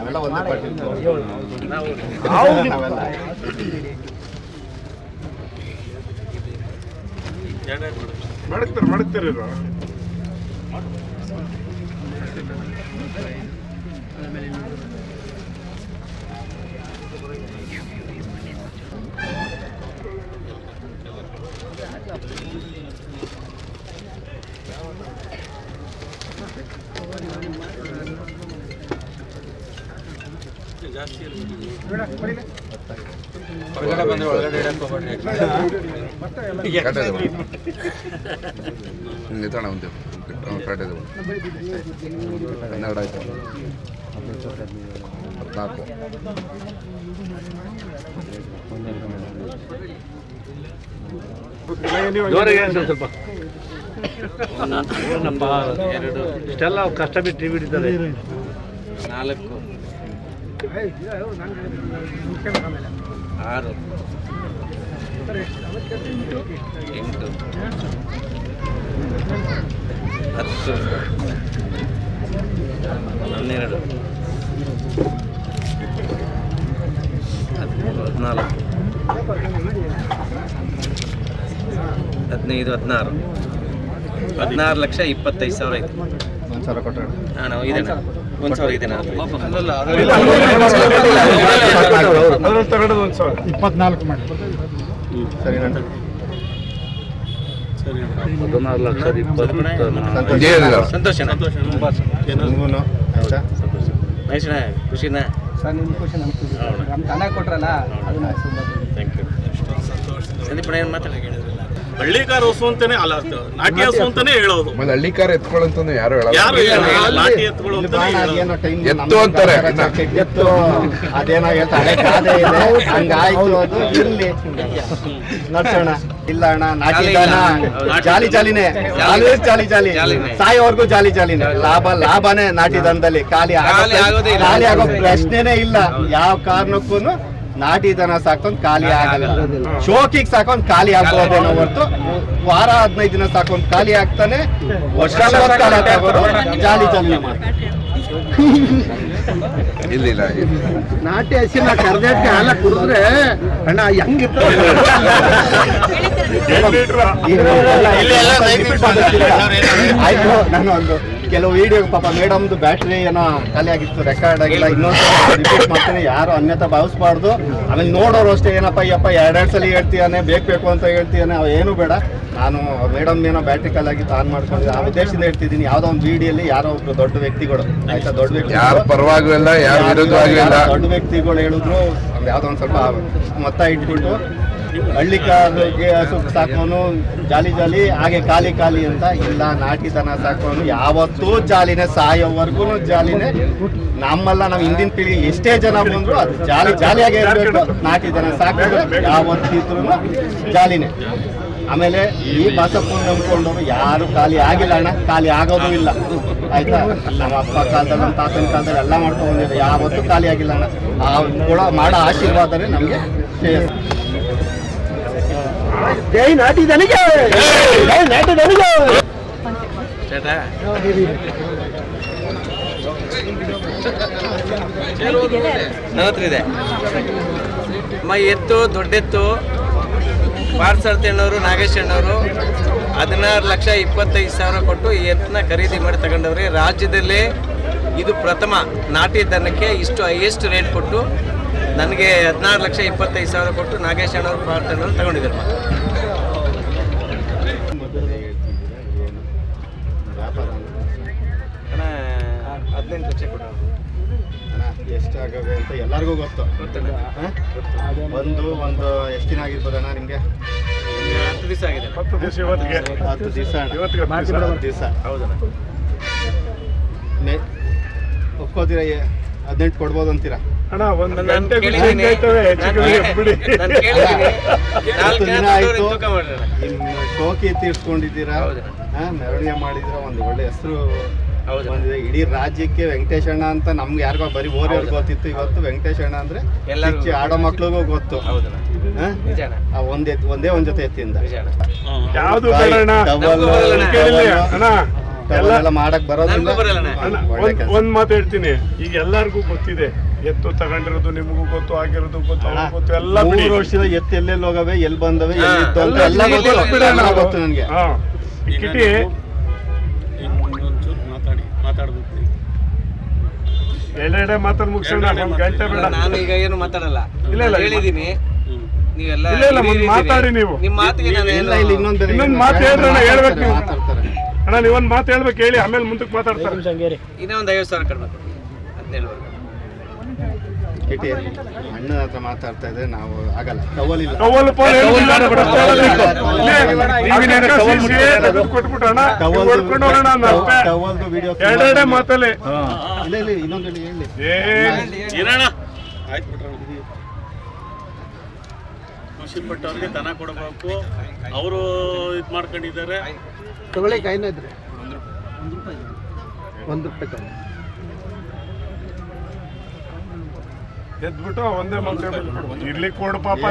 ನಾವೆಲ್ಲ ಒಂದೇ ಮಡಗ್ತಾರೆ ಮಡಗ್ತಾರೆ ಇವ್ರು. ಹೊರಗಡೆ ಬಂದ್ರೆ ಒಳಗಡೆ ಹೋಗ್ಬೇಡ್ರಿ ನಿಧಾನ ಒಂದು ಕರೆಕ್ಟ್ ಇದೆ ಹನ್ನೆರಡು ಆಯ್ತು. ಹದಿನಾಲ್ಕು ಸ್ವಲ್ಪ ನಮ್ಮ ಎರಡು ಇಷ್ಟೆಲ್ಲ ಕಷ್ಟ ಬಿಟ್ಟು ಟಿವಿ ಹಿಡಿತಾರೆ ನಾಲ್ಕು ಆರು. ಎಂಟು. ಹತ್ತು. ಹನ್ನೆರಡು. ಹದಿಮೂರು ಹದಿನಾಲ್ಕು. ಹದಿನೈದು ಹದಿನಾರು. ಹದಿನಾರು ಲಕ್ಷ ಇಪ್ಪತ್ತೈದು ಸಾವಿರ ಐತೆ. ಒಂದು ಸಾವಿರ ಕೊಟ್ಟರೆ ಇದೆ ಒಂದು ಸಾವಿರ ಇದೆ ಅದ್ರಲ್ಲಿ ತಗೊಂಡದ್ದು ಒಂದು ಸಾವಿರ ಇಪ್ಪತ್ನಾಲ್ಕು ಮಾಡಿ ಸರಿ ಹದಿನಾರು ಲಕ್ಷ ಸಂತೋಷ ಖುಷಿನಾ ಸರ್ ನಿಮ್ಮ ಖುಷಿ ನಮ್ಮ ಖುಷಿ ನಮ್ಮ ಚೆನ್ನಾಗಿ ಕೊಟ್ರಲ್ಲ ಸಂದೀಪಣ್ಣ ಏನು ಮಾತಾಡಿ ಹಳ್ಳಿಕಾರ ಹಸು ಅಂತಾನೆ ಅಲ್ಲ ನಾಟಿ ಹಸು ಅಂತಾನೆ ಹೇಳೋದು. ಮತ್ತೆ ಹಳ್ಳಿಕಾರ ಎತ್ಕೊಳ್ಳಂತಂದು ಯಾರು ಯಾರು ಹೇಳಲ್ಲ, ನಾಟಿ ಎತ್ತುಗಳು ಅಂತಾನೆ ಹೇಳೋದು. ಎತ್ತು ಅಂತಾರೆ. ಎತ್ತು. ಅದೇನೋ ಹೇಳ್ತಾರೆ ಕಾದೆ ಇದೆ. ಹಂಗಾಯ್ತು ಅದು. ಇರ್ಲಿ ನಡ್ಸೋಣ. ಇಲ್ಲ ಅಣ್ಣ ನಾಟಿ ದನ. ಜಾಲಿ ಜಾಲಿನೇ. Always jolly jolly. ಸಾಯೋವರೆಗೂ ಜಾಲಿ ಜಾಲಿನೇ. ಲಾಭ ಲಾಭನೇ ನಾಟಿ ದನದಲ್ಲಿ. ಖಾಲಿ ಆಗೋ ಖಾಲಿ ಆಗೋದೇ ಇಲ್ಲ. ಖಾಲಿ ಆಗೋ ಪ್ರಶ್ನೆನೇ ಇಲ್ಲ. ಯಾವ ಕಾರಣಕ್ಕೂ ನಾಟಿ ದನ ಸಾಕೊಂಡ್ ಖಾಲಿ ಆಗಲ್ಲ. ಶೋಕಿಗೆ ಸಾಕೊಂಡ್ ಖಾಲಿ ಆಗ್ಬೋದೇನೋ ಹೊರತು ವಾರ ಹದಿನೈದು ದಿನ ಸಾಕೊಂಡ್ ಖಾಲಿ ಆಗ್ತಾನೆ. ವರ್ಷ ಜಾಲಿ ಜಾಲಿ ಇಲ್ಲ ಇಲ್ಲ ಇಲ್ಲ. ನಾಟಿ ಹಸಿನ ಕರ್ದೇಟ್ಗೆ ಹಾಲ ಕುಡಿದ್ರೆ ಅಣ್ಣ ಹೆಂಗಿತ್ತು ಆಯ್ತು ನಾನು ಒಂದು ಕೆಲವು ವಿಡಿಯೋ ಪಾಪ ಮೇಡಮ್ದು ಬ್ಯಾಟ್ರಿ ಏನೋ ಖಾಲಿ ಆಗಿತ್ತು ರೆಕಾರ್ಡ್ ಆಗಿಲ್ಲ ಇನ್ನೊಂದು ರಿಪೀಟ್ ಮಾಡ್ತೀನಿ ಯಾರು ಅನ್ಯತ ಭಾವಿಸ್ಬಾರ್ದು. ಆಮೇಲೆ ನೋಡೋರು ಅಷ್ಟೇ ಏನಪ್ಪ ಅಯ್ಯಪ್ಪ ಎರಡೆರಡು ಸಲ ಹೇಳ್ತೀಯಾನೆ ಬೇಕು ಬೇಕು ಅಂತ ಹೇಳ್ತೀಯಾನೆ ಅವ ಏನು ಬೇಡ. ನಾನು ಮೇಡಮ್ ಏನೋ ಬ್ಯಾಟ್ರಿ ಖಾಲಿ ಆಗಿತ್ತು ಆನ್ ಮಾಡ್ಕೊಂಡಿದ್ದೆ ಆ ಉದ್ದೇಶದಿಂದ ಹೇಳ್ತಿದ್ದೀನಿ ಯಾವುದೋ ಒಂದು ವಿಡಿಯೋಲಿ ಯಾರೋ ಒಬ್ರು ದೊಡ್ಡ ವ್ಯಕ್ತಿಗಳು ಆಯ್ತಾ ದೊಡ್ಡ ವ್ಯಕ್ತಿ ಯಾರ ಪರವಾಗಿಲ್ಲ ಯಾರ ದೊಡ್ಡ ವ್ಯಕ್ತಿಗಳು ಹೇಳಿದ್ರು ಯಾವ್ದೋ ಒಂದು ಸ್ವಲ್ಪ ಮೊತ್ತ ಇಟ್ಬಿಟ್ಟು ಹಳ್ಳಿ ಕಾಲಿಗೆ ಹಸು ಸಾಕೋನು ಜಾಲಿ ಜಾಲಿ, ಹಾಗೆ ಖಾಲಿ ಖಾಲಿ ಅಂತ ಇಲ್ಲ ನಾಟಿ ದನ ಸಾಕೋನು. ಯಾವತ್ತೂ ಜಾಲಿನೇ ಸಾಯೋವರೆಗೂ ಜಾಲಿನೇ. ನಮ್ಮಲ್ಲ ನಾವು ಹಿಂದಿನ ಪೀಳಿಗೆ ಎಷ್ಟೇ ಜನ ಬಂದ್ರು ಅದು ಜಾಲಿ ಜಾಲಿಯಾಗೇ ಇರಬೇಕು ನಾಟಿ ದನ ಸಾಕಿದ್ರೆ ಯಾವತ್ತಿದ್ರು ಜಾಲಿನೇ. ಆಮೇಲೆ ಈ ಬಸಪ್ಪನ ನಂಬ್ಕೊಂಡವ್ರು ಯಾರು ಖಾಲಿ ಆಗಿಲ್ಲ ಅಣ್ಣ, ಖಾಲಿ ಆಗೋದು ಇಲ್ಲ. ಆಯ್ತಾ? ನಮ್ಮ ಅಪ್ಪ ಕಾಲದಲ್ಲಿ, ನಮ್ಮ ತಾತನ ಕಾಲದಲ್ಲಿ ಎಲ್ಲ ಮಾಡ್ಕೊಂಡು ಯಾವತ್ತೂ ಖಾಲಿ ಆಗಿಲ್ಲ ಅಣ್ಣ. ಆ ಕೂಡ ಮಾಡೋ ಆಶೀರ್ವಾದನೇ ನಮಗೆ ಶ್ರೇಯಸ್ ಜೈ ನಾಟಿ ನನಗೆ ಜೈ ನಾಟಿ ನನಗೆ ನನ್ನ ಹತ್ರ ಇದೆ. ಅಮ್ಮ, ಎತ್ತು, ದೊಡ್ಡೆತ್ತು ನಾಗೇಶ್ ಅಣ್ಣವರು ಹದಿನಾರು ಲಕ್ಷ ಇಪ್ಪತ್ತೈದು ಸಾವಿರ ಕೊಟ್ಟು ಈ ಎತ್ತನ್ನ ಖರೀದಿ ಮಾಡಿ ತಗೊಂಡವ್ರೆ. ರಾಜ್ಯದಲ್ಲಿ ಇದು ಪ್ರಥಮ ನಾಟಿ ದನಕ್ಕೆ ಇಷ್ಟು ಹೈಯೆಸ್ಟ್ ರೇಟ್ ಕೊಟ್ಟು ನನಗೆ ಹದಿನಾರು ಲಕ್ಷ ಇಪ್ಪತ್ತೈದು ಸಾವಿರ ಕೊಟ್ಟು ನಾಗೇಶ್ ಅಣ್ಣವ್ರ ಪ್ರಾರ್ಥನೆ ತಗೊಂಡಿದ್ದಾರೆ ಅಣ್ಣ ಹದಿನೆಂಟು ಲಕ್ಷ ಕೊಟ್ಟು ಎಷ್ಟಾಗವೆ ಅಂತ ಎಲ್ಲರಿಗೂ ಗೊತ್ತು. ಒಂದು ಒಂದು ಎಷ್ಟು ದಿನ ಆಗಿರ್ಬೋದಣ್ಣ ನಿಮಗೆ? ಹತ್ತು ದಿವಸ ಆಗಿದೆ. ಹತ್ತು ದಿವಸ ಇವತ್ತಿಗೆ. ಹತ್ತು ದಿವಸ ಇವತ್ತಿಗೆ ದಿವಸ. ಹೌದಣ್ಣ ದಿವಸ. ಹೌದಣ್ಣ. ಒಪ್ಕೋತೀರಾ ಹದಿನೆಂಟು ಕೊಡ್ಬೋದು ಅಂತೀರಾ? ಅಣ್ಣ ಒಂದು ಗಂಟೆ ಇನ್ನು ಶೋಕಿ ತೀರ್ಸ್ಕೊಂಡಿದ್ದೀರಾ? ಹೌದು. ಮೆರವಣಿಗೆ ಮಾಡಿದ್ರ ಒಂದು ಒಳ್ಳೆ ಹೆಸರು. ಬಂದಿದೆ. ಇಡೀ ರಾಜ್ಯಕ್ಕೆ ವೆಂಕಟೇಶಣ್ಣ ಅಣ್ಣ ಅಂತ ನಮ್ಗೆ ಯಾರಿಗೋ ಬರೀ ಓರಿಯವ್ರಿಗೆ ಗೊತ್ತಿತ್ತು. ಇವತ್ತು ವೆಂಕಟೇಶಣ್ಣ ಅಣ್ಣ ಅಂದ್ರೆ ಹೆಚ್ಚು ಆಡೋ ಮಕ್ಳಿಗೂ ಗೊತ್ತು. ಒಂದೇ ಒಂದೇ ಒಂದ್ ಜೊತೆ ಎತ್ತಿಂದ. ಯಾವ್ದು ಎಲ್ಲ ಮಾಡಕ್ ಬರೋದಿಲ್ಲ ಒಂದ್. ಮಾತು ಹೇಳ್ತೀನಿ. ಈಗ ಎಲ್ಲಾರ್ಗು ಗೊತ್ತಿದೆ ಎತ್ತು ತಗೊಂಡಿರೋದು ನಿಮಗೂ ಗೊತ್ತು ಆಗಿರೋದು ಗೊತ್ತು ಅವ್ರಿಗೂ ಗೊತ್ತು ಎಲ್ಲ ಮೂರು ವರ್ಷದ ಎತ್ತು ಎಲ್ಲೆಲ್ಲಿ ಹೋಗವೆ ಎಲ್ಲಿ ಬಂದವೆ. ಎಲ್ಲಿತ್ತು ಅಂತ ಎಲ್ಲ ಗೊತ್ತು, ಗೊತ್ತು ನನಗೆ. ಕಿಟಿ ಮಾತಾಡಿ ಮಾತಾಡ್ಬೇಕು ಎರಡೆರಡೆ ಮಾತಲ್ಲಿ ಮುಗಿಸೋಣ ಒಂದ್ ಗಂಟೆ ಬೇಡ. ನಾನು ಈಗ ಏನು ಮಾತಾಡಲ್ಲ. ಇಲ್ಲ, ಇಲ್ಲ, ಹೇಳಿದೀನಿ. ನೀವೆಲ್ಲ ಇಲ್ಲ, ಇಲ್ಲ, ಒಂದ್ ಮಾತಾಡಿ ನೀವು. ನಿಮ್ಮ ಮಾತಿಗೆ ನಾನು ಇಲ್ಲ ಇಲ್ಲಿ ಇನ್ನೊಂದು ಇನ್ನೊಂದ್. ಮಾತು ಹೇಳ್ರಣ್ಣ, ಹೇಳ್ಬೇಕು ನೀವು. ಅಣ್ಣ ನೀವೊಂದ್ ಮಾತು ಹೇಳ್ಬೇಕು ಹೇಳಿ ಆಮೇಲೆ ಮುಂದಕ್ಕೆ ಮಾತಾಡ್ತಾರೆ. ಇನ್ನೂ ಒಂದು ಐವತ್ತು ಸಾವಿರ ಕಡಿಮೆ ಕೊಡಿ ಹದಿನೇಳುವರೆಗೆ ಕಿಟಿ ಅಣ್ಣನ ಹತ್ರ ಮಾತಾಡ್ತಾ ಇದ್ರೆ ನಾವು ಆಗಲ್ಲ. ಟವಲ್ ಅಣ್ಣ. ಎರಡೆರಡೆ ಮಾತಲ್ಲಿ. ಇಲ್ಲ ಇಲ್ಲ ಇನ್ನೊಂದು ಹೇಳಿ ಹೇಳಿ. ಏ. ಏನಣ್ಣ ಆಯ್ತು ಬಿಟ್ರಣ್ಣ ಖುಷಿ ಪಟ್ಟವ್ರಿಗೆ ದನ ಕೊಡಬೇಕು. ಅವರು ಇದು ಮಾಡ್ಕೊಂಡಿದ್ದಾರೆ. ತಗೊಳ್ಳಿ ಕಾಯಿನ ಇದ್ರೆ. ಒಂದು ರೂಪಾಯಿ ತಗೊಳ್ಳಿ. ಎದ್ಬಿಟ್ಟು ಒಂದೇ ಇರ್ಲಿ ಕೊಡು ಪಾಪ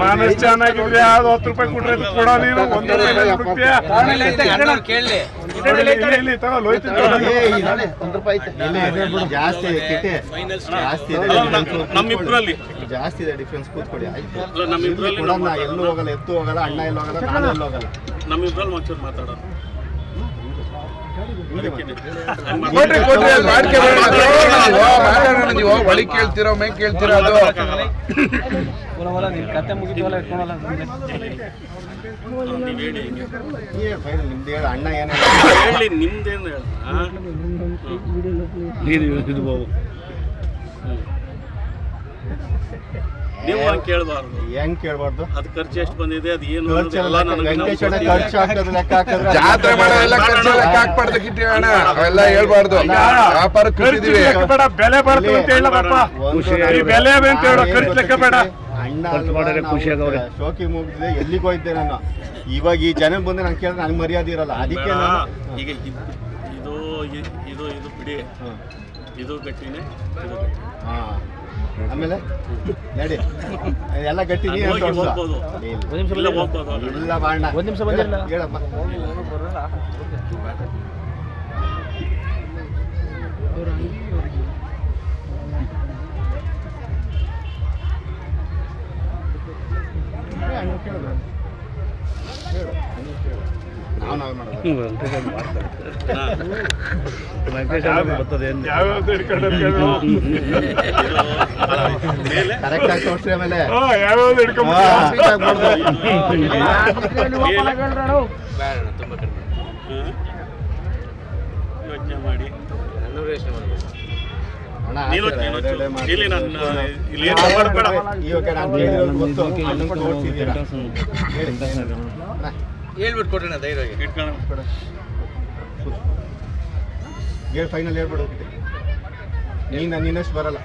ಮನಸ್ ಯಾವ್ದು ಹತ್ತು ರೂಪಾಯಿ ಕೊಟ್ರೆ ಇದು ಕೊಡೋ ನೀನು. ಒಂದು ರೂಪಾಯಿ ಜಾಸ್ತಿ ಜಾಸ್ತಿ. ನಮ್ಮಿಬ್ರಲ್ಲಿ ಜಾಸ್ತಿ ಇದೆ ಡಿಫ್ರೆನ್ಸ್ ಕೂತ್ಕೊಳ್ಳಿ ಆಯ್ತು. ಎಲ್ಲೂ ಹೋಗಲ್ಲ ಎತ್ತು ಹೋಗಲ್ಲ ಅಣ್ಣ ಎಲ್ಲ ಹೋಗಲ್ಲ ನಾನು ಎಲ್ಲ ಹೋಗಲ್ಲ. ನಮ್ಮಿಬ್ರಲ್ಲಿ ಒಂಚೂರು ಮಾಡ್ಕೊಬೇಡ. ನೀವು ಮಾತಾಡೋಣ ನೀವು ಒಳಗೆ ಕೇಳ್ತಿರೋ ಮೇ ಕೇಳ್ತಿರೋ ಅದು. ಅಣ್ಣ ಏನು ಹೇಳಿ? ನಿಮ್ದೇನು ಹೇಳ ನೀವು ಹಂಗೆ ಕೇಳಬಾರ್ದು. ಹೆಂಗ್ ಕೇಳ್ಬಾರ್ದು? ಅದು ಖರ್ಚು ಎಷ್ಟು ಬಂದಿದೆ ಅದು ಏನು ಅನ್ನೋದು ಖರ್ಚೆಲ್ಲ ಎಲ್ಲ ನನಗೆ ವೆಂಕಟೇಶ್ ಅಣ್ಣ ಖರ್ಚು ಹಾಕೋದು ಲೆಕ್ಕ ಹಾಕಿದ್ರೆ ಜಾತ್ರೆ ಎಲ್ಲ ಖರ್ಚು ಲೆಕ್ಕ ಹಾಕ್ಬಾರ್ದು ಅಣ್ಣ ಅವೆಲ್ಲ ಹೇಳ್ಬಾರ್ದು. ವ್ಯಾಪಾರ ಖರ್ಚು ಕಟ್ಟಿದೀವಿ ಲೆಕ್ಕ ಬೇಡ ಬೆಲೆ ಬರ್ತದೆ ಅಂತ ಹೇಳಪ್ಪ ಈ ಬೆಲೆ ಅಂತ ಹೇಳೋ ಖರ್ಚು ಲೆಕ್ಕ ಬೇಡ. ಅಣ್ಣ ಶೋಕಿ ಮುಗಿದಿದೆ ಎಲ್ಲಿಗೆ ಹೋಯ್ತೆ ನಾನು? ಇವಾಗ ಈ ಜನ ಬಂದ್ರೆ ನಾನು ಕೇಳಿದ್ರೆ ನಂಗೆ ಮರ್ಯಾದೆ ಇರಲ್ಲ. ಅದಕ್ಕೆ ಬೇಡ. ನಾನು ಈಗ ಇದು ಇದು ಇದು ಇದು ಬಿಡಿ. ಇದು ಗಟ್ಟಿನೇ ಇದು ಗಟ್ಟಿ ಹಾ. ಆಮೇಲೆ ನಡಿ ಎಲ್ಲ ಗಟ್ಟಿ ನೀ ಅದು ಅಂತ. ಹೋಗ್ಬೋದು. ಇಲ್ಲ. ಇಲ್ಲ ಹೋಗ್ಬೋದು ಇಲ್ಲ ಬಾಣ ಒಂದ್ ನಿಮಿಷ ಬಂದಿರಲ್ಲ? ಹೇಳಪ್ಪ ನಾವು ನಾವೇ ಮಾಡೋದು ಹಾ. ಯೋಚನೆ ಮಾಡಿ ಧೈರ್ಯ ಯೋಚನೆ ಮಾಡ್ಬೇಕು ಅಣ್ಣ, ನೀನು ಆಚೆ ನೀನು ಹೇಳಿ ಫೈನಲ್ ಹೇಳ್ಬಿಡು ನೀನು ನಿನ್ನಷ್ಟು ಬರಲ್ಲ.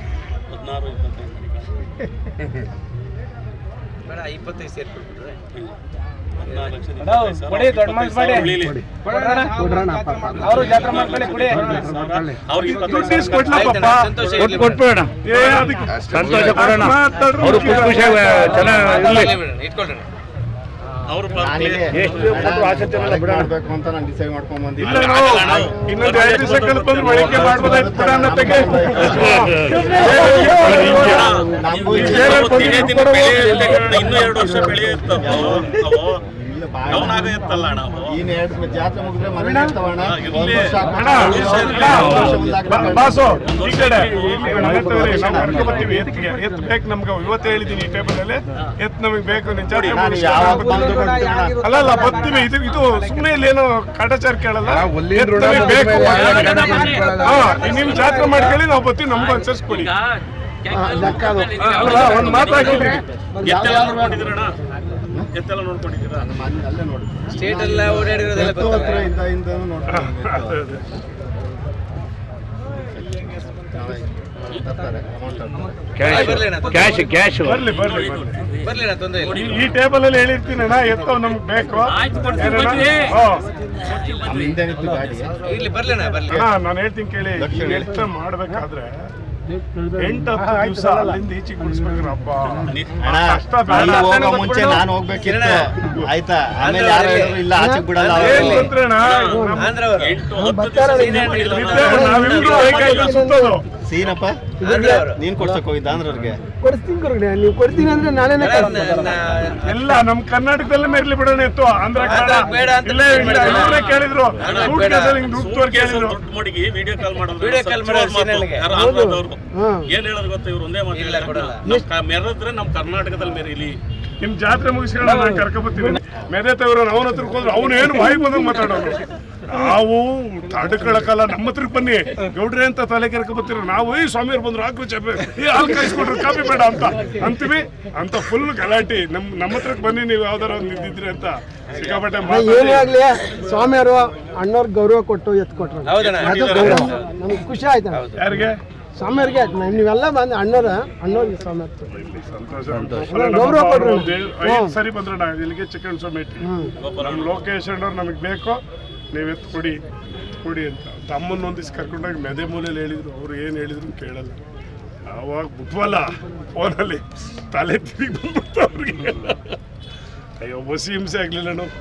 ಹದಿನಾರು. ಬೇಡ ಇಪ್ಪತ್ತೈದು ಸೇರ್ಕೊಟ್ಬಿಟ್ರೆ. ಹದಿನಾರು ಲಕ್ಷದ ಇಪ್ಪತ್ತೈದು ಸಾವಿರ, ಇಪ್ಪತ್ತೈದು ಅವರು. ಅವ್ರು ಅಂತ ನಾನು ಡಿಸೈಡ್ ಮಾಡ್ಕೊಂಡ್ ಇನ್ನೊಂದು ಎರಡು ದಿವಸ ಮಳಿಕೆ ಮಾಡ್ಬೋದಾಯ್ತು ಬಿಡ ಅನ್ನೋತ್ತಿಗೆ ಇನ್ನೂ ಎರಡು ವರ್ಷ ಬೆಳೆ ಇಲ್ಲ. ಡೌನ್ ನಾವು. ಬಾಸು ಈ ಕಡೆ. ಇಲ್ಲಿ. ಬರ್ತೀವಿ. ಎತ್ತಿಗೆ ಎತ್ತು ಬೇಕು ನಮ್ಗೆ. ಇವತ್ತು ಹೇಳಿದೀನಿ ಈ ಟೇಬಲ್ ಅಲ್ಲಿ. ಎತ್ತು ನಮಗೆ ಬೇಕು. ಅಲ್ಲ ಅಲ್ಲ ಬರ್ತೀವಿ. ಇದು ಇದು ಸುಮ್ಮನೆ ಇಲ್ಲೇನು ಕಾಟಾಚಾರ ಕೇಳಲ್ಲ. ಬೇಕು. ಹಾ ನಿಮ್ ಜಾತ್ರೆ ಮಾಡ್ಕೊಳ್ಳಿ ನಾವು ಬರ್ತೀವಿ. ನಮ್ಗೆ ಅನ್ಸರ್ಸ್ಕೊಡಿ. ಒಂದ್ ಮಾತಾಗಿದ್ರಿ ಎತ್ತೆಲ್ಲ ನೋಡ್ಕೊಂಡಿದ್ದೀರಾ? ನಮ್ಮ ಮನೆ ಅಲ್ಲೇ ನೋಡಿ ಸ್ಟೇಟ್ ಎಲ್ಲ ಓಡಾಡಿರೋದೆಲ್ಲ ಎತ್ತು ಹತ್ರ ಇಂದ ಇಂದ ನೋಡ್ಕೊಂಡು ಕ್ಯಾಶ್ ಕ್ಯಾಶ್ ಬರ್ಲಿ ಬರ್ಲಿ ಬರ್ಲಿ. ತೊಂದ್ರೆ ಈ- ಟೇಬಲ್ ಅಲ್ಲಿ ಹೇಳಿರ್ತೀನಿ ಅಣ್ಣ ಎತ್ತವ್ ನಮ್ಗೆ ಬೇಕು. ಇರ್ಲಿ ಹಾ. ನಮ್ಮ ಹಿಂದೆ ನಿಂತು ಗಾಡಿ ಇಲ್ಲಿ ಬರ್ಲಿ. ಅಣ್ಣ, ಬರ್ಲಿ ನಾನು ಹೇಳ್ತೀನಿ ಕೇಳಿ ಎತ್ತ ಮಾಡ್ಬೇಕಾದ್ರೆ ಮುಂಚೆ ನಾನು ಹೋಗ್ಬೇಕಿತ್ತು. ಆಯ್ತಾ? ಆಮೇಲೆ ಯಾರು ಇಲ್ಲ ಆಚೆ ಬಿಡಲ್ಲ ಎಂಟು ಸೀನಪ್ಪ? ನೀನ್ ಕೊಡ್ಸಕ್ ಹೋಗಿದ್ದ ಅಂದ್ರವ್ರಿಗೆ ಕೊಡಿಸ್ತೀನಿ ಗುರುಗಳೇ ನೀವು ಕೊಡ್ತೀನಿ ಅಂದ್ರೆ ನಾಳೆನೇ ಎಲ್ಲ ನಮ್ ಕರ್ನಾಟಕದಲ್ಲೇ ಮೇರ್ಲಿ ಬಿಡೋಣ ಇತ್ತು ಆಂಧ್ರ ಬೇಡ ಅಂತ ಇಲ್ಲೇ ಕೇಳಿದ್ರು. ಸೂಟ್ ಕೇಸಲ್ಲಿ ಹಿಂಗ್ ದುಡ್ಡು ತೋರ್ ಕೇಳಿದ್ರು. ಮಡಿಗೆ ವಿಡಿಯೋ ಕಾಲ್ ಮಾಡೋದು Video call. ಸೀನಿಯರ್ಗೆ. ಯಾರು ಆಂಧ್ರದವ್ರು. ಹಾ. ಏನ್ ಹೇಳೋದು ಗೊತ್ತಾ ಇವ್ರು? ಒಂದೇ ಮಾತು ಇಲ್ಲ, ಕೊಡಲ್ಲ. ನಾವು ಮೆರೆದ್ರೆ ನಮ್ ಕರ್ನಾಟಕದಲ್ಲಿ ಮೆರೀಲಿ. ನಿಮ್ ಜಾತ್ರೆ ಮುಗಿಸ್ಕೊಂಡು ನಾನು ಕರ್ಕೊಬತ್ತೀನಿ ಮೆರೆತವ್ರು ಅವನ ಹತ್ರಕ್ಕೆ ಹೋದ್ರು ಅವನು ಏನು ಬಾಯಿ ಬಂದಂಗೆ ಮಾತಾಡೋರು ನಾವು ತಡ್ಕೊಳಕಲ್ಲ ನಮ್ಮ ಹತ್ರ ಬನ್ನಿ. ಗೌಡ್ರೆ ಅಂತ ತಲೆ ಕೆರ್ಕೊಬತ್ತೀರ ನಾವು ಈ ಸ್ವಾಮಿಯವ್ರು ಬಂದ್ರು ಹಾಕು ಚಪ್ಪೆ ಈ ಹಾಲು ಕಾಯಿಸ್ಕೊಟ್ರು ಕಾಪಿ ಬೇಡ ಅಂತ. ಅಂತೀವಿ? ಅಂತ ಫುಲ್ ಗಲಾಟೆ. ನಮ್ ನಮ್ಮ ಹತ್ರಕ್ಕೆ ಬನ್ನಿ ನೀವು ಯಾವ್ದಾರ ನಿಂತಿದ್ರಿ ಇದ್ದಿದ್ರಿ ಅಂತ. ಸಿಕ್ಕಾಪಟ್ಟೆ ಏನೇ ಆಗ್ಲಿ ಸ್ವಾಮಿಯವರು ಅಣ್ಣವ್ರಿಗೆ ಗೌರವ ಕೊಟ್ಟು ಎತ್ತು ಕೊಟ್ರು. ಹೌದಣ್ಣ ಅದು ಗೌರವ. ನಮ್ಗೆ ಖುಷಿ ಆಯ್ತು ಯಾರಿಗೆ? ಸ್ವಾಮಿಯವ್ರಿಗೆ ಆಯ್ತು ನೀವೆಲ್ಲ ಬಂದು ಅಣ್ಣವ್ರ ಅಣ್ಣವ್ರಿಗೆ ಸ್ವಾಮಿ ಗೌರವ ಕೊಡ್ರಿ. ಸರಿ ಬಂದ್ರಣ್ಣ ಇಲ್ಲಿಗೆ ಚಿಕನ್ ಸ್ವಾಮಿ ನಮ್ಮ ಲೋಕೇಶ್ ಅಣ್ಣವ್ರು ನಮಗೆ ಬೇಕು. ನೀವು ಕೊಡಿ ಕೊಡಿ ಅಂತ. ತಮ್ಮನ್ನ ಒಂದಿವ್ಸ ಕರ್ಕೊಂಡಾಗ ಮೆದೆ ಮೂಲೆಯಲ್ಲಿ ಹೇಳಿದ್ರು, ಅವ್ರು ಏನು ಹೇಳಿದ್ರು ಕೇಳಲ್ಲ. ಅವಾಗ ಬಿಟ್ವಲ್ಲ ಫೋನಲ್ಲಿ ತಲೆ ತಿರುಗಿ ಬಂದ್ಬಿಡ್ತು ಅವ್ರಿಗೆ. ಅಯ್ಯೋ ಬಸ್ ಹಿಂಸೆ ಆಗಲಿಲ್ಲ ನಾವು.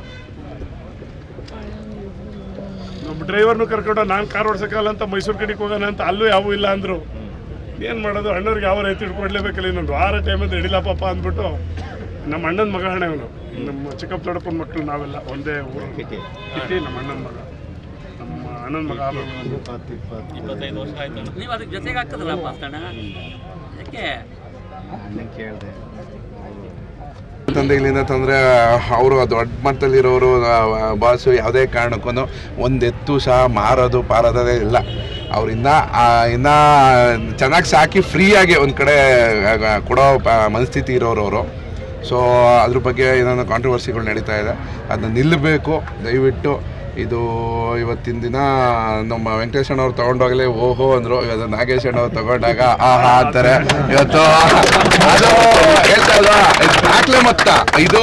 ನಮ್ಮ ಡ್ರೈವರ್ನು ಕರ್ಕೊಂಡು, ನಾನು ಕಾರ್ ಓಡ್ಸಕ್ಕಲ್ಲ ಅಂತ ಮೈಸೂರು ಕಡೆಗೆ ಹೋಗೋಣ ಅಂತ ಅಲ್ಲೂ ಯಾವೂ ಇಲ್ಲ ಅಂದರು. ಏನು ಮಾಡೋದು, ಅಣ್ಣವ್ರಿಗೆ ಯಾವ ರೈತ ಹಿಡ್ಕೊಡ್ಲೇಬೇಕಲ್ಲ ಇನ್ನೊಂದು ವಾರ ಟೈಮ್ ಅಂತ ಹಿಡಿಲಪ್ಪಪ್ಪ ಅಂದ್ಬಿಟ್ಟು ನಮ್ಮ ಅಣ್ಣನ ಮಗ ಅಣ್ಣ ಇವನು. ನಮ್ಮ ಚಿಕ್ಕಪ್ಪ ದೊಡ್ಡಪ್ಪನ ಮಕ್ಕಳು ನಾವೆಲ್ಲ ಒಂದೇ ಊರು. ಕಿಟಿ ನಮ್ಮ ಅಣ್ಣನ ಮಗ. ನಮ್ಮ ಅಣ್ಣನ ಮಗ ಇಪ್ಪತ್ತೈದು ವರ್ಷ ಆಯ್ತು ನೀವು ಅದಕ್ಕೆ ಜೊತೆಗೆ ಆಗ್ತದಲ್ಲಪ್ಪ ಅಷ್ಟಣ ಯಾಕೆ? ಕೇಳಿದೆ. ತಂದೆ ಇಲ್ಲಿಂದ ತಂದರೆ ಅವರು ದೊಡ್ಡ ಮಟ್ಟದಲ್ಲಿರೋರು ಬಾಸು ಯಾವುದೇ ಕಾರಣಕ್ಕೂ ಒಂದು ಎತ್ತು ಸಹ ಮಾರೋದು ಪಾರೋದೇ ಇಲ್ಲ. ಅವರಿಂದ ಇನ್ನೂ ಚೆನ್ನಾಗಿ ಸಾಕಿ ಫ್ರೀಯಾಗಿ ಒಂದು ಕಡೆ ಕೊಡೋ ಪ- ಮನಸ್ಥಿತಿ ಇರೋರು ಅವರು. ಸೊ ಅದ್ರ ಬಗ್ಗೆ ಏನೋ ಕಾಂಟ್ರವರ್ಸಿಗಳು ನಡೀತಾ ಇದೆ. ಅದನ್ನ ನಿಲ್ಲಬೇಕು ದಯವಿಟ್ಟು ಇದು ಇವತ್ತಿನ ದಿನ ನಮ್ಮ ವೆಂಕಟೇಶ್ ಅಣ್ಣವ್ರು ತಗೊಂಡೋಗಲೇ ಓಹೋ ಅಂದರು. ಇವತ್ತು ನಾಗೇಶ್ ಅಣ್ಣವ್ರು ತಗೊಂಡಾಗ ಆಹಾ ಅಂತಾರೆ. ಇವತ್ತು ಅದು ದಾಖಲೆ ಮೊತ್ತ. ಇದು,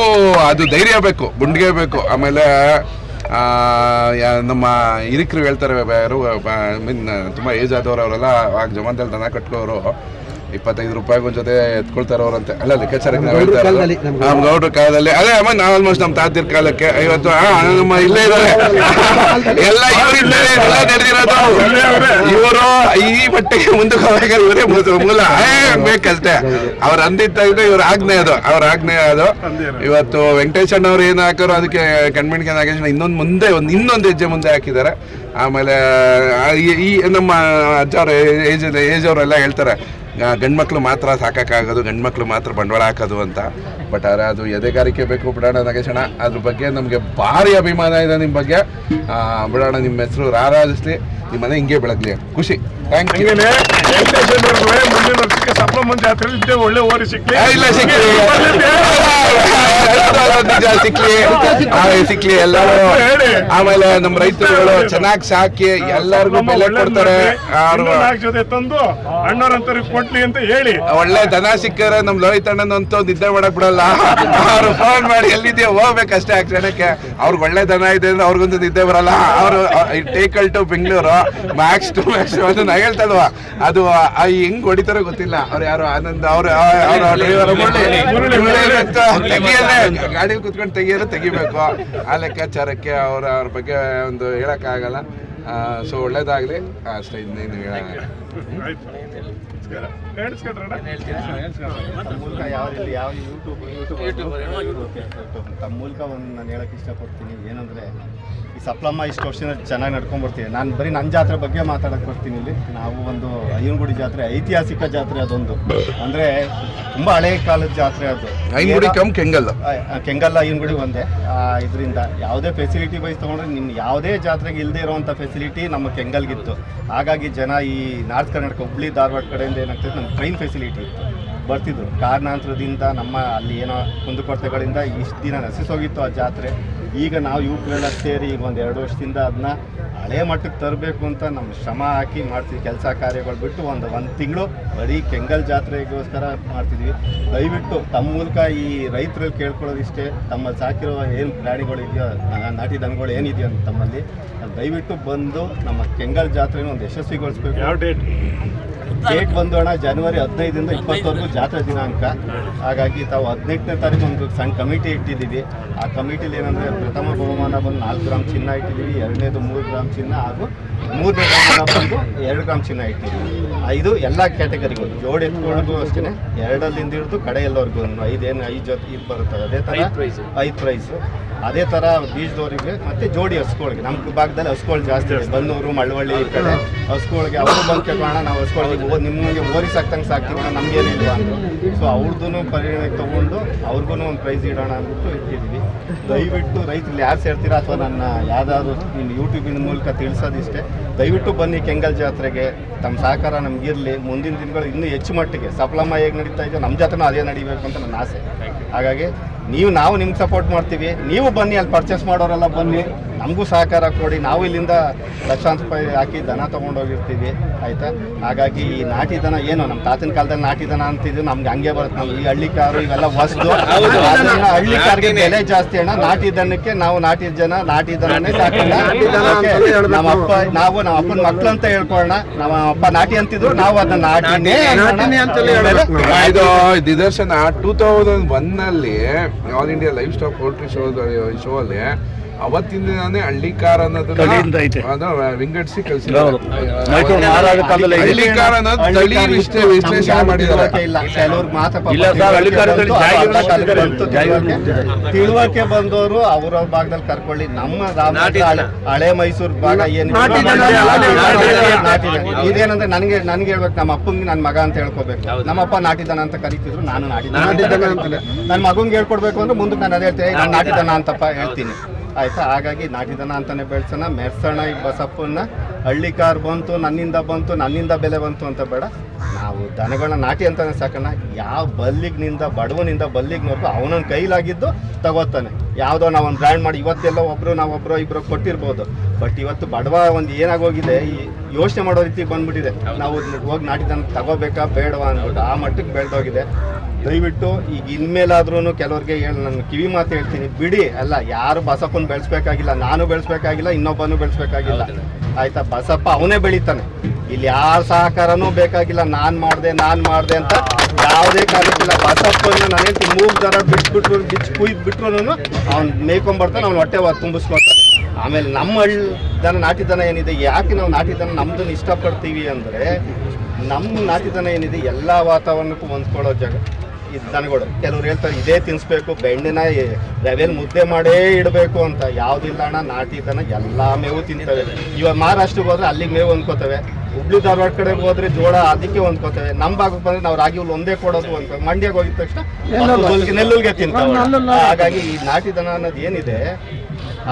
ಅದು ಧೈರ್ಯ ಬೇಕು. ಗುಂಡಿಗೆ ಬೇಕು. ಆಮೇಲೆ ನಮ್ಮ ಹಿರಿಕರು ಹೇಳ್ತಾರೆ ಯಾರು ಮೀನ್, ತುಂಬ ಏಜ್ ಆದವ್ರು ಅವರೆಲ್ಲ ಆಗ ಜಮಾನದಲ್ಲಿ ದನ ಕಟ್ಕೋರು ಇಪ್ಪತ್ತೈದು ರೂಪಾಯಿಗೂ ಜೊತೆ ಎತ್ಕೊಳ್ತಾರವ್ರಂತೆ ಅಲ್ಲ ಲೆಕ್ಕಾಚಾರಕ್ಕೆ ನಾವು ಹೇಳ್ತಾ ಇರೋದು. ನಮ್ಮ ಗೌಡ್ರ ಕಾಲದಲ್ಲಿ. ಅದೇ ಅಮ್ಮ ನಾವು ಆಲ್ಮೋಸ್ಟ್ ನಮ್ಮ ತಾತಿರ ಕಾಲಕ್ಕೆ ಐವತ್ತು ಆ, ನಮ್ಮ ಇಲ್ಲೇ ಇದ್ದಾರೆ ಎಲ್ಲ ಇವರಿಂದ ಎಲ್ಲ ನಡೆದಿರೋದು. ಇವರು. ಈ ಮಟ್ಟಿಗೆ ಮುಂದಕ್ಕೆ ಹೋಗ್ಬೇಕಾದ್ರೆ ಇವರೇ ಮೂಲ ಬೇಕಷ್ಟೇ. ಅವ್ರ ಅಂದಿದ್ದಾಗಿದೆ ಇವ್ರ ಆಜ್ಞೆ ಅದು. ಅವ್ರ ಆಜ್ಞೆ ಅದು. ಇವತ್ತು ವೆಂಕಟೇಶ್ ಅಣ್ಣವ್ರು ಏನು ಹಾಕೋರು ಅದಕ್ಕೆ ಕಣ್ಮಣಿಕೆ ನಾಗೇಶ್ ಇನ್ನೊಂದು ಮುಂದೆ ಒಂದು ಇನ್ನೊಂದು ಹೆಜ್ಜೆ ಮುಂದೆ ಹಾಕಿದ್ದಾರೆ. ಆಮೇಲೆ ಈ- ಈ ನಮ್ಮ ಅಜ್ಜವ್ರ ಏಜ್ ಏಜ್ ಅವರೆಲ್ಲ ಹೇಳ್ತಾರೆ ಗಂಡ್ಮಕ್ಳು ಮಾತ್ರ ಸಾಕಾಗೋದು ಗಂಡ್ಮಕ್ಳು ಮಾತ್ರ ಬಂಡವಾಳ ಹಾಕೋದು ಅಂತ. ಬಟ್ ಆದರೆ ಅದು ಎದೆಗಾರಿಕೆ ಬೇಕು ಬಿಡೋಣ ನಾಗೇಶಣ್ಣ. ಅದ್ರ ಬಗ್ಗೆ ನಮಗೆ ಭಾರಿ ಅಭಿಮಾನ ಇದೆ ನಿಮ್ಮ ಬಗ್ಗೆ. ಬಿಡೋಣ ನಿಮ್ಮ ಹೆಸರು ರಾರಾಜಿಸ್ಲಿ ನಿಮ್ಮ ಮನೆ ಹಿಂಗೆ ಬೆಳಗ್ಲಿ. ಖುಷಿ. ಥ್ಯಾಂಕ್ ಯು ಹಂಗೇನೆ ಮುಂದಿನ ವರ್ಷಕ್ಕೆ ಮುಂದೆ ಜಾತ್ರೆ ಇದ್ದೆ ಒಳ್ಳೆ ಓರಿ ಸಿಕ್ಲಿ. ಇಲ್ಲ ಸಿಕ್ಲಿ. ನಿಜ ಸಿಕ್ಲಿ. ಸಿಕ್ಲಿ ಎಲ್ಲರೂ. ಆಮೇಲೆ ನಮ್ಮ ರೈತರುಗಳು ಚೆನ್ನಾಗಿ ಸಾಕಿ ಎಲ್ಲರಿಗೂ ಬೆಲೆ ಕೊಡ್ತಾರೆ. ನಾಲ್ಕು ಜೊತೆ ತಂದು ಅಣ್ಣವ್ರಂತವ್ರಿಗೆ ಕೊಡ್ಲಿ ಅಂತ ಹೇಳಿ. ಒಳ್ಳೆ ದನ ಸಿಕ್ಕರೆ ನಮ್ ಲೋಹಿತ್ ಅಣ್ಣನಂತೂ ನಿದ್ದೆ ಮಾಡಕ್ ಬಿಡಲ್ಲ. ಅವ್ರು ಫೋನ್ ಮಾಡಿ ಎಲ್ಲಿದೆಯೋ? ಹೋಗ್ಬೇಕಷ್ಟೇ ಆ ಕ್ಷಣಕ್ಕೆ. ಅವ್ರಿಗೆ ಒಳ್ಳೆ ದನ ಇದೆ ಅಂದ್ರೆ ಅವ್ರಿಗೊಂದು ನಿದ್ದೆ ಬರಲ್ಲ. ಅವರು Tekal to Bengaluru. Max to max ಅದು ನಾ ಹೇಳ್ತಲ್ವಾ? ಅದು ಆ ಹೆಂಗ್ ಹೊಡಿತಾರೋ ಗೊತ್ತಿಲ್ಲ. ಅವ್ರು ಯಾರು ಆನಂದ್ ಅವ್ರು ಅವ್ರ ಗಾಡಿ ತೆಗಿಯೋದ್ರೆ ಗಾಡಿಲಿ ಕುತ್ಕೊಂಡು ತೆಗಿಯೋರು ತೆಗಿಬೇಕು. ಆ ಲೆಕ್ಕಾಚಾರಕ್ಕೆ ಅವ್ರ ಅವ್ರ ಬಗ್ಗೆ ಒಂದು ಹೇಳಕ್ಕಾಗಲ್ಲ. ಸೊ ಒಳ್ಳೇದಾಗ್ಲಿ. ಅಷ್ಟೇ ಇನ್ನೇನು ಹೇಳಂಗಿಲ್ಲ ಯೂಟ್ಯೂಬ್ ತಮ್ಮ ಮೂಲಕ ಒಂದು ನಾನು ಹೇಳಕ್ ಇಷ್ಟಪಡ್ತೀನಿ. ಏನಂದರೆ ಈ ಸಪ್ಲಮ್ಮ ಇಷ್ಟು ವರ್ಷದಿಂದ ಚೆನ್ನಾಗಿ ನಡ್ಕೊಂಡು ಬರ್ತೀನಿ ನಾನು ಬರೀ ನನ್ನ ಜಾತ್ರೆ ಬಗ್ಗೆ ಮಾತಾಡಕ್ಕೆ ಬರ್ತೀನಿ ಇಲ್ಲಿ. ನಾವು ಒಂದು ಅಯ್ಯನಗುಡಿ ಜಾತ್ರೆ ಐತಿಹಾಸಿಕ ಜಾತ್ರೆ ಅದೊಂದು. ಅಂದರೆ ತುಂಬ ಹಳೆಯ ಕಾಲದ ಜಾತ್ರೆ ಅದು. ಐನಗುಡಿ ಕಮ್ ಕೆಂಗಲ್ ಕೆಂಗಲ್ಲ? ಅಯ್ಯನಗುಡಿ ಒಂದೇ. ಇದರಿಂದ ಯಾವುದೇ ಫೆಸಿಲಿಟಿ ವೈಸ್ ತೊಗೊಂಡ್ರೆ ನಿಮ್ಮ ಯಾವುದೇ ಜಾತ್ರೆಗೆ ಇಲ್ಲದೆ ಇರುವಂಥ ಫೆಸಿಲಿಟಿ ನಮ್ಮ ಕೆಂಗಲ್ಗಿತ್ತು. ಹಾಗಾಗಿ ಜನ ಈ ನಾರ್ತ್ ಕರ್ನಾಟಕ ಹುಬ್ಳಿ ಧಾರವಾಡ ಕಡೆಯಿಂದ ಏನಾಗ್ತದೆ ನಮ್ಮ ಟ್ರೈನ್ ಫೆಸಿಲಿಟಿ ಇತ್ತು. ಬರ್ತಿದ್ರು. ಕಾರಣಾಂತರದಿಂದ ನಮ್ಮ ಅಲ್ಲಿ ಏನೋ ಕುಂದುಕೊರತೆಗಳಿಂದ ಇಷ್ಟು ದಿನ ನಶಿಸೋಗಿತ್ತು ಆ ಜಾತ್ರೆ. ಈಗ ನಾವು ಯುವಕರೆಲ್ಲ ಸೇರಿ ಈಗ ಒಂದು ಎರಡು ವರ್ಷದಿಂದ ಅದನ್ನ ಹಳೆ ಮಟ್ಟಕ್ಕೆ ತರಬೇಕು ಅಂತ ನಮ್ಮ ಶ್ರಮ ಹಾಕಿ ಮಾಡ್ತೀವಿ ಕೆಲಸ ಕಾರ್ಯಗಳು ಬಿಟ್ಟು ಒಂದು ಒಂದು ತಿಂಗಳು ಬರೀ ಕೆಂಗಲ್ ಜಾತ್ರೆಗೋಸ್ಕರ ಮಾಡ್ತಿದ್ವಿ. ದಯವಿಟ್ಟು ತಮ್ಮ ಮೂಲಕ ಈ ರೈತರಲ್ಲಿ ಕೇಳ್ಕೊಳ್ಳೋದಿಷ್ಟೇ ತಮ್ಮಲ್ಲಿ ಸಾಕಿರೋ ಏನು ಪ್ರಾಣಿಗಳು ಇದೆಯೋ ನಾಟಿ ದನಗಳು ಏನಿದೆಯೋ ತಮ್ಮಲ್ಲಿ ದಯವಿಟ್ಟು ಬಂದು ನಮ್ಮ ಕೆಂಗಲ್ ಜಾತ್ರೆನ ಒಂದು ಯಶಸ್ವಿಗೊಳಿಸ್ಬೇಕು. ಯಾವ ಡೇಟ್? ಡೇಟ್ ಬಂದು ಅಣ್ಣ, ಜನವರಿ ಹದಿನೈದರಿಂದ ಇಪ್ಪತ್ತವರೆಗೂ ಜಾತ್ರೆ ದಿನಾಂಕ. ಹಾಗಾಗಿ ತಾವು ಹದಿನೆಂಟನೇ ತಾರೀಕು ಒಂದು ಸಣ್ಣ ಕಮಿಟಿ ಇಟ್ಟಿದ್ದೀವಿ. ಆ ಕಮಿಟಿಲಿ ಏನಂದರೆ ಪ್ರಥಮ ಬಹುಮಾನ ಬಂದು ನಾಲ್ಕು ಗ್ರಾಮ್ ಚಿನ್ನ ಇಟ್ಟಿದ್ದೀವಿ, ಎರಡನೇದು ಮೂರು ಗ್ರಾಮ್ ಚಿನ್ನ ಹಾಗೂ ಮೂರನೇ ಬಂದು ಎರಡು ಗ್ರಾಮ್ ಚಿನ್ನ ಇಟ್ಟಿದ್ದೀವಿ ಐದು ಇದು ಎಲ್ಲ ಕ್ಯಾಟಗರಿಗಳು ಜೋಡಿ ಎತ್ಕೊಳ್ಳೋದು ಅಷ್ಟೇ ಎರಡಲ್ಲಿಂದ ಹಿಡಿದು ಕಡೆ ಎಲ್ಲವರೆಗೂ ಐದೇನು ಐದು ಜೊತೆ ಇದು ಬರುತ್ತೆ. ಅದೇ ಥರ ಐದು ಪ್ರೈಸು ಅದೇ ಥರ ಬೀಜದವರಿಗೆ ಮತ್ತು ಜೋಡಿ ಹಸ್ಕೊಳ್ಗೆ. ನಮ್ಮ ಭಾಗದಲ್ಲಿ ಹಸ್ಕೊಳ್ ಜಾಸ್ತಿ ಇದೆ. ಬನ್ನೂರು ಮಳವಳ್ಳಿ ಈ ಕಡೆ ಹಸ್ಕೊಳ್ಗೆ ಅವರು ಬಂದು ಕೇಳೋಣ ನಾವು ಹಸ್ಕೊಳ್ಗೆ ಓ ನಿಮಗೆ ಓರಿ ಸಾಕ್ತಂಗೆ ಸಾಕ್ತೀವಿ ನಮ್ಗೇನಿಲ್ವಾ ಅಂದರು. ಸೊ ಅವ್ರದ್ದು ಪರಿಣಾಮ ತೊಗೊಂಡು ಅವ್ರಿಗೂ ಒಂದು ಪ್ರೈಸ್ ಇಡೋಣ ಅಂದ್ಬಿಟ್ಟು ಇಟ್ಟಿದ್ವಿ. ದಯವಿಟ್ಟು ರೈತರು ಯಾರು ಸೇರ್ತೀರಾ ಅಥವಾ ನನ್ನ ಯಾವ್ದಾದ್ರು ನಿಮ್ಮ ಯೂಟ್ಯೂಬಿನ ಮೂಲಕ ತಿಳಿಸೋದಿಷ್ಟೇ. ದಯವಿಟ್ಟು ಬನ್ನಿ ಕೆಂಗಲ್ ಜಾತ್ರೆಗೆ. ತಮ್ಮ ಸಹಕಾರ ನಮಗಿರಲಿ. ಮುಂದಿನ ದಿನಗಳು ಇನ್ನೂ ಹೆಚ್ಚು ಮಟ್ಟಿಗೆ ಸಫಲಮ್ಮ ಹೇಗೆ ನಡೀತಾ ಇದೆಯೋ ನಮ್ಮ ಜಾತ್ರೆನೂ ಅದೇ ನಡಿಬೇಕು ಅಂತ ನನ್ನ ಆಸೆ. ಹಾಗಾಗಿ ನೀವು, ನಾವು ನಿಮ್ಗೆ ಸಪೋರ್ಟ್ ಮಾಡ್ತೀವಿ. ನೀವು ಬನ್ನಿ, ಅಲ್ಲಿ ಪರ್ಚೇಸ್ ಮಾಡೋರೆಲ್ಲ ಬನ್ನಿ. ನಮಗೂ ಸಹಕಾರ ಕೊಡಿ. ನಾವು ಇಲ್ಲಿಂದ ಲಕ್ಷಾಂತರ ರೂಪಾಯಿ ಹಾಕಿ ದನ ತೊಗೊಂಡೋಗಿರ್ತೀವಿ ಆಯಿತಾ? ಹಾಗಾಗಿ ಈ ನಾಟಿ ದನ ಏನು ನಮ್ಮ ತಾತಿನ ಕಾಲದಲ್ಲಿ ನಾಟಿ ದನ ಅಂತಿದ್ದು ನಮ್ಗೆ ಹಂಗೆ ಬರುತ್ತೆ. ನಾವು ಈ ಹಳ್ಳಿ ಕಾರು ಇವೆಲ್ಲ ವಸ್ತು ಅದನ್ನ ಹಳ್ಳಿ ಕಾರ್ಗೆ ಬೆಲೆ ಜಾಸ್ತಿ ಅಣ್ಣ. ನಾಟಿ ದನಕ್ಕೆ ನಾವು ನಾಟಿ ಜನ ನಾಟಿ ದನನೇ ಸಾಕೋಣ? ನಮ್ಮ ಅಪ್ಪ ನಾವು ನಮ್ಮ ಅಪ್ಪನ ಮಕ್ಳು ಅಂತ ಹೇಳ್ಕೊಳ್ಳೋಣ ನಮ್ಮ ಅಪ್ಪ ನಾಟಿ ಅಂತಿದ್ರು ನಾವು ಅದನ್ನ ನಾಟಿನೇ ನಾಟಿನೇ ಅಂತಲೇ ಹೇಳ್ಬೇಕು ಇದು ನಿದರ್ಶನ ಟೂ ತೌಸಂಡ್ ಒನ್ ಅಲ್ಲಿ all India livestock poultry show show ಅಲ್ಲಿ ಅವತ್ತಿನ ದಿನಾನೇ ಹಳ್ಳಿಕಾರ ಅನ್ನೋದನ್ನ ವಿಂಗಡಿಸಿ ಕಳಿಸಿದ್ದಾರೆ. ಹಳ್ಳಿಕಾರ ಅನ್ನೋದು ತಳಿ ವಿಶ್ಲೇ- ವಿಶ್ಲೇಷಣೆ ಮಾಡಿದ್ದಾರೆ. ತಿಳುವಳಿಕೆ ಬಂದವರು ಅವರ ಭಾಗದಲ್ಲಿ ಕರ್ಕೊಳ್ಳಿ. ನಮ್ಮ ಹಳೆ- ಮೈಸೂರು ಭಾಗ ಏನು ಇದೇನಂದ್ರೆ ನನಗೆ ನನ್ಗೆ ಹೇಳ್ಬೇಕು. ನಮ್ಮ ಅಪ್ಪಂಗೆ ನನ್ನ ಮಗ ಅಂತ ಹೇಳ್ಕೋಬೇಕು. ನಮ್ಮ ಅಪ್ಪ ನಾಟಿತನ ಅಂತ ಕರಿತಿದ್ರು. ನಾನು ನಾಟಿ ನನ್ ಅಂತ ನನ್ನ ಮಗಂಗೆ ಹೇಳ್ಕೊಡ್ಬೇಕು ಅಂದ್ರೆ ಮುಂದಕ್ಕೆ ನಾನು ಅದೇ ಹೇಳ್ತೀನಿ. ನಾನು ನಾಟಿ ಅಂತಪ್ಪ ಹೇಳ್ತೀನಿ. ಆಯ್ತಾ ಹಾಗಾಗಿ ನಾಟಿ ದನ ಅಂತಾನೆ ಬೆಳೆಸೋಣ. ಮೆರ್ಸೋಣ ಈ ಬಸಪ್ಪನ್ನ. ಹಳ್ಳಿ ಕಾರ್ ಬಂತು ನನ್ನಿಂದ ಬಂತು ನನ್ನಿಂದ ಬೆಲೆ ಬಂತು ಅಂತ ಬೇಡ. ನಾವು ದನಗಳನ್ನ ನಾಟಿ ಅಂತಾನೆ ಸಾಕಣ ಯಾವ ಬಲ್ಲಿಗ್ನಿಂದ ಬಡವನಿಂದ ಬಲ್ಲಿಗ್ನವರೆಗೂ ಅವನೊಂದು ಕೈಲಾಗಿದ್ದು ತಗೋತಾನೆ. ಯಾವುದೋ ನಾವು ಒಂದು ಬ್ರ್ಯಾಂಡ್ ಮಾಡಿ ಇವತ್ತೆಲ್ಲ ಒಬ್ರು ನಾವೊಬ್ರು ಇಬ್ಬರು ಇಬ್ರು ಕೊಟ್ಟಿರ್ಬೋದು. ಬಟ್ ಇವತ್ತು ಬಡವ ಒಂದು ಏನಾಗೋಗಿದೆ ಈ ಯೋಚನೆ ಮಾಡೋ ರೀತಿ ಬಂದ್ಬಿಟ್ಟಿದೆ. ನಾವು ಹೋಗಿ ನಾಟಿ ದನ ತಗೋಬೇಕಾ ಬೇಡವಾ ಅಂದ್ಬಿಟ್ಟು ಆ ಮಟ್ಟಕ್ಕೆ ಬೆಳೆದೋಗಿದೆ. ದಯವಿಟ್ಟು ಈಗ ಇನ್ಮೇಲಾದ್ರೂ ಕೆಲವ್ರಿಗೆ ಹೇಳಿ ನಾನು ಕಿವಿ ಮಾತು ಹೇಳ್ತೀನಿ. ಬಿಡಿ ಅಲ್ಲ ಯಾರು ಬಸಪ್ಪನ ಬೆಳೆಸ್ಬೇಕಾಗಿಲ್ಲ ನಾನು ಬೆಳೆಸ್ಬೇಕಾಗಿಲ್ಲ ಇನ್ನೊಬ್ಬನು ಬೆಳೆಸ್ಬೇಕಾಗಿಲ್ಲ. ಆಯ್ತಾ? ಬಸಪ್ಪ ಅವನೇ ಬೆಳಿತಾನೆ. ಇಲ್ಲಿ ಯಾರ ಸಹಕಾರನೂ ಬೇಕಾಗಿಲ್ಲ, ನಾನ್ ಮಾಡ್ದೆ ನಾನ್ ಮಾಡ್ದೆ ಅಂತ ಯಾವುದೇ ಕಾರಣಕ್ಕಿಲ್ಲ ಬಸಪ್ಪನ ನನಗೆ ಮೂಗ್ ದರ ಬಿಟ್ಬಿಟ್ರು ಬಿಚ್ಚಿ ಕುಯ್ದು ಬಿಟ್ರು ಅವ್ನು ಮೇಯ್ಕೊಂಡ್ಬರ್ತಾನೆ, ಅವ್ನು ಹೊಟ್ಟೆ ತುಂಬಿಸ್ಕೊಳ್ತಾನೆ. ಆಮೇಲೆ ನಮ್ಮ ಹಳ್ಳಿ ದನ ನಾಟಿ ದನ ಏನಿದೆ, ಯಾಕೆ ನಾವು ನಾಟಿತನ ದನ ನಮ್ದನ್ನ ಇಷ್ಟಪಡ್ತೀವಿ ಅಂದರೆ, ನಮ್ಮ ನಾಟಿ ದನ ಏನಿದೆ, ಎಲ್ಲ ವಾತಾವರಣಕ್ಕೂ ಹೊಂದ್ಕೊಳ್ಳೋ ಜಾಗ. ಈ ದನಗಳು ಕೆಲವ್ರು ಹೇಳ್ತಾರೆ ಇದೇ ತಿನ್ಸ್ಬೇಕು ಬೆಣ್ಣೆನ ರವೆಲ್ ಮುದ್ದೆ ಮಾಡೇ ಇಡಬೇಕು ಅಂತ. ಯಾವುದಿಲ್ಲ ಅಣ್ಣ ನಾಟಿ ದನ ಎಲ್ಲ ಮೇವು ತಿಂತವೆ. ಇವಾಗ ಮಹಾರಾಷ್ಟ್ರಕ್ಕೆ ಹೋದ್ರೆ ಅಲ್ಲಿಗೆ ಮೇವು ಅನ್ಕೋತವೆ. ಹುಬ್ಳಿ ಧಾರವಾಡ ಕಡೆ ಹೋದ್ರೆ ಜೋಳ ಅದಕ್ಕೆ ಹೊಂದ್ಕೋತವೆ ನಮ್ಮ ಭಾಗಕ್ಕೆ ಬಂದ್ರೆ ನಾವು ರಾಗಿ ಹುಲ್ ಒಂದೇ ಕೊಡೋದು ಅಂತ. ಮಂಡ್ಯಗೆ ಹೋಗಿದ ತಕ್ಷಣ ನೆಲ್ಲುಗೆ ನೆಲ್ಲುಲ್ಗೆ ತಿಂತಾವೆ ಹಾಗಾಗಿ ಈ ನಾಟಿ ದನ ಅನ್ನೋದು ಏನಿದೆ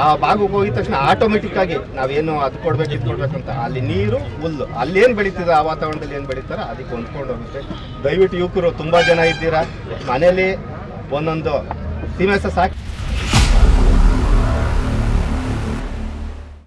ಆ ಭಾಗಕ್ಕೆ ಹೋಗಿದ ತಕ್ಷಣ ಆಟೋಮೆಟಿಕ್ ಆಗಿ ನಾವೇನು ಅದು ಕೊಡ್ಬೇಕು, ಇದು ಕೊಡ್ಬೇಕಂತ ಅಲ್ಲಿ ನೀರು ಹುಲ್ಲು ಅಲ್ಲೇನು ಬೆಳೀತಿದೆ, ಆ ವಾತಾವರಣದಲ್ಲಿ ಏನು ಬೆಳೀತಾರೋ ಅದಕ್ಕೆ ಹೊಂದ್ಕೊಂಡು ಹೋಗುತ್ತೆ. ದಯವಿಟ್ಟು ಯುವಕರು ತುಂಬಾ ಜನ ಇದ್ದೀರಾ? ಮನೇಲಿ ಒಂದೊಂದು ಸೀಮೆಸ ಸಾಕಿ